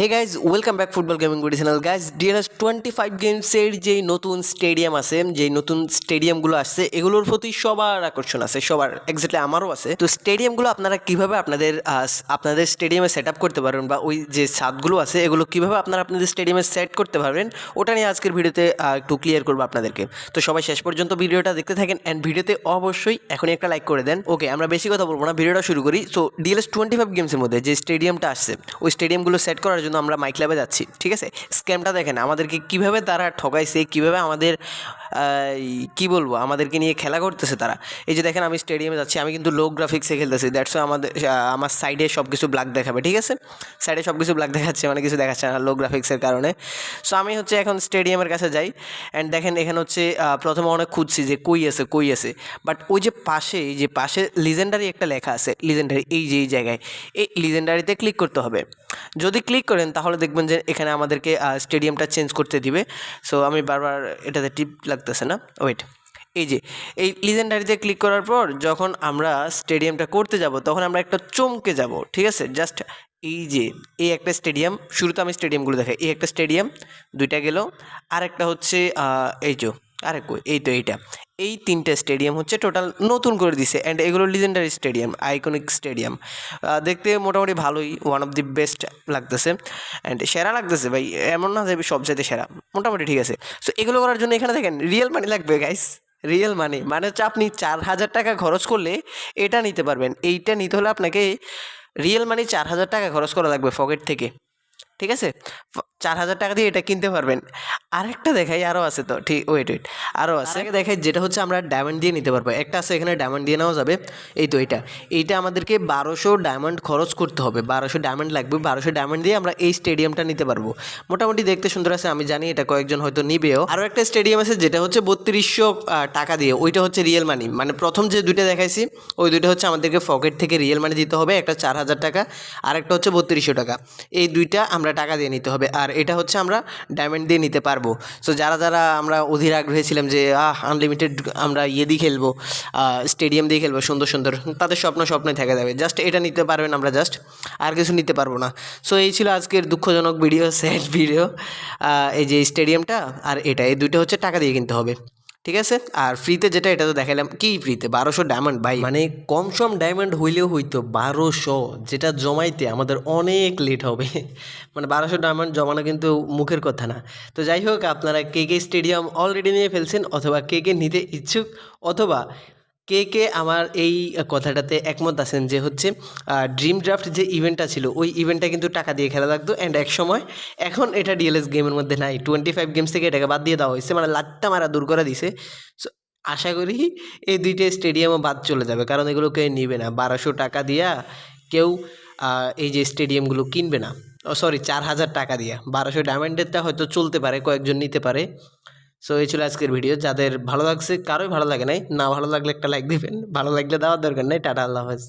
Hey guys welcome back football gaming goodie channel guys DLS twenty five গেমসের যেই নতুন stadium আছে, যেই নতুন স্টেডিয়ামগুলো আসছে, এগুলোর প্রতি সবার আকর্ষণ আছে, সবার এক্স্যাক্টলি আমারও আছে। তো স্টেডিয়ামগুলো আপনারা কীভাবে আপনাদের আপনাদের স্টেডিয়ামে সেট আপ করতে পারবেন বা ওই যে ছাদগুলো আছে, এগুলো কীভাবে আপনারা আপনাদের স্টেডিয়ামে সেট করতে পারবেন, ওটা নিয়ে আজকের ভিডিওতে একটু ক্লিয়ার করব আপনাদেরকে। তো সবাই শেষ পর্যন্ত ভিডিওটা দেখতে থাকেন অ্যান্ড ভিডিওতে অবশ্যই এখনই একটা লাইক করে দেন। ওকে আমরা বেশি কথা বলব না, ভিডিওটা শুরু করি। সো ডিএলএস টোয়েন্টি ফাইভ গেমসের মধ্যে যে স্টেডিয়ামটা আসছে, ওই স্টেডিয়ামগুলো সেট করার জন্য আমরা মাইক ল্যাবে যাচ্ছি, ঠিক আছে? স্ক্যামটা দেখেন, আমাদেরকে কীভাবে তারা ঠকাইছে, কীভাবে আমাদের কি বলব, আমাদেরকে নিয়ে খেলা করতেছে তারা। এই যে দেখেন আমি স্টেডিয়ামে যাচ্ছি, আমি কিন্তু লো গ্রাফিক্সে খেলতেছি দ্যাটস আমাদের আমার সাইডে সব কিছু ব্ল্যাক দেখাবে, ঠিক আছে? সাইডে সব কিছু ব্ল্যাক দেখাচ্ছে মানে কিছু দেখাচ্ছে না লো গ্রাফিক্সের কারণে। সো আমি হচ্ছে এখন স্টেডিয়ামের কাছে যাই অ্যান্ড দেখেন এখানে হচ্ছে প্রথমে অনেক খুঁজছি যে কই আছে কই আছে। বাট ওই যে পাশে যে পাশে লিজেন্ডারি একটা লেখা আছে লিজেন্ডারি এই যে, এই জায়গায়। এই লিজেন্ডারিতে ক্লিক করতে হবে। যদি ক্লিক করেন, তাহলে দেখবেন যে এখানে আমাদেরকে স্টেডিয়ামটা চেঞ্জ করতে দিবে। সো আমি বারবার এটাতে টিপ লাগতেছে না। ওয়েট এই যে, এই লিজেন্ডারিতে ক্লিক করার পর যখন আমরা স্টেডিয়ামটা করতে যাব, তখন আমরা একটা চমকে যাব, ঠিক আছে? জাস্ট এই যে, এই একটা স্টেডিয়াম শুরুতে আমি স্টেডিয়ামগুলো দেখাই। এই একটা স্টেডিয়াম দুইটা গেল। আর একটা হচ্ছে এই যে আরে এই তো এইটা। এই তিনটে স্টেডিয়াম হচ্ছে টোটাল নতুন করে দিছে অ্যান্ড এগুলো লিজেন্ডারি স্টেডিয়াম আইকনিক স্টেডিয়াম দেখতে মোটামুটি ভালোই ওয়ান অফ দি বেস্ট লাগতেছে। অ্যান্ড সেরা লাগতেছে ভাই, এমন না যে সবচাইতে সেরা, মোটামুটি ঠিক আছে। সো এগুলো করার জন্য এখানে দেখেন রিয়েল মানি লাগবে গাইস রিয়েল মানি মানে হচ্ছে আপনি চার হাজার টাকা খরচ করলে এটা নিতে পারবেন। এইটা নিতে হলে আপনাকে রিয়েল মানি চার হাজার টাকা খরচ করা লাগবে পকেট থেকে। ঠিক আছে? চার হাজার টাকা দিয়ে এটা কিনতে পারবেন। আরেকটা দেখাই আরও আছে তো। ঠিক ওয়েট ওয়েট আরও আছে। দেখাই যেটা হচ্ছে আমরা ডায়মন্ড দিয়ে নিতে পারব। একটা আছে এখানে ডায়মন্ড দিয়ে নেওয়া যাবে। এই তো এটা। এইটা আমাদেরকে বারোশো ডায়মন্ড খরচ করতে হবে। বারোশো ডায়মন্ড লাগবে। বারোশো ডায়মন্ড দিয়ে আমরা এই স্টেডিয়ামটা নিতে পারব। মোটামুটি দেখতে সুন্দর আছে আমি জানি এটা কয়েকজন হয়তো নিবেও। আরও একটা স্টেডিয়াম আছে যেটা হচ্ছে বত্রিশশো টাকা দিয়ে। ওইটা হচ্ছে রিয়েল মানি মানে প্রথম যে দুইটা দেখাইছি ওই দুইটা হচ্ছে আমাদেরকে পকেট থেকে রিয়েল মানি দিতে হবে। একটা চার হাজার টাকা আর একটা হচ্ছে বত্রিশশো টাকা। এই দুইটা আমরা টাকা দিয়ে নিতে হবে। আর এটা হচ্ছে আমরা ডায়মন্ড দিয়ে নিতে পারব। সো যারা যারা আমরা অধীর আগ্রহী ছিলাম যে, আহ আনলিমিটেড আমরা ইয়ে দিয়ে খেলব স্টেডিয়াম দিয়ে খেলব, সুন্দর সুন্দর, তাদের স্বপ্ন স্বপ্নে থেকে যাবে। জাস্ট এটা নিতে পারবেন আমরা জাস্ট আর কিছু নিতে পারব না। সো এই ছিল আজকের দুঃখজনক ভিডিও স্যাড ভিডিও এই যে স্টেডিয়ামটা আর এটা, এই দুইটা হচ্ছে টাকা দিয়ে কিনতে হবে। ঠিক আছে? আর ফ্রিতে যেটা, এটা তো দেখালাম। কি ফ্রিতে বারোশো ডায়মন্ড ভাই। মানে কম সম ডায়মন্ড হইলেও হইতো বারোশো, যেটা জমাইতে আমাদের অনেক লেট হবে। মানে বারোশো ডায়মন্ড জমানো কিন্তু মুখের কথা না। তো যাই হোক, আপনারা কে কে স্টেডিয়াম অলরেডি নিয়ে ফেলছেন, অথবা কে কে নিতে ইচ্ছুক, অথবা কে কে আমার এই কথাটাতে একমত আছেন যে হচ্ছে ড্রিম ড্রাফট যে ইভেন্টটা ছিল, ওই ইভেন্টটা কিন্তু টাকা দিয়ে খেলা লাগতো অ্যান্ড এক সময় এখন এটা ডিএলএস গেমের মধ্যে নাই। টোয়েন্টি ফাইভ গেমস থেকে এটাকে বাদ দিয়ে দেওয়া হয়েছে মানে লাট্টা মারা দূর করে দিছে। সো আশা করি এই দুইটা স্টেডিয়ামও বাদ চলে যাবে, কারণ এগুলো কেউ নিবে না। বারোশো টাকা দিয়া কেউ এই যে স্টেডিয়ামগুলো কিনবে না। সরি চার হাজার টাকা দিয়া। বারোশো ডায়মন্ডেরটা হয়তো চলতে পারে, কয়েকজন নিতে পারে। সো এই ছিল আজকের ভিডিও যাদের ভালো লাগছে, কারোই ভালো লাগে নাই, না ভালো লাগলে একটা লাইক দিবেন, ভালো লাগলে দেওয়ার দরকার নেই। টাটা, আল্লাহ হাফেজ।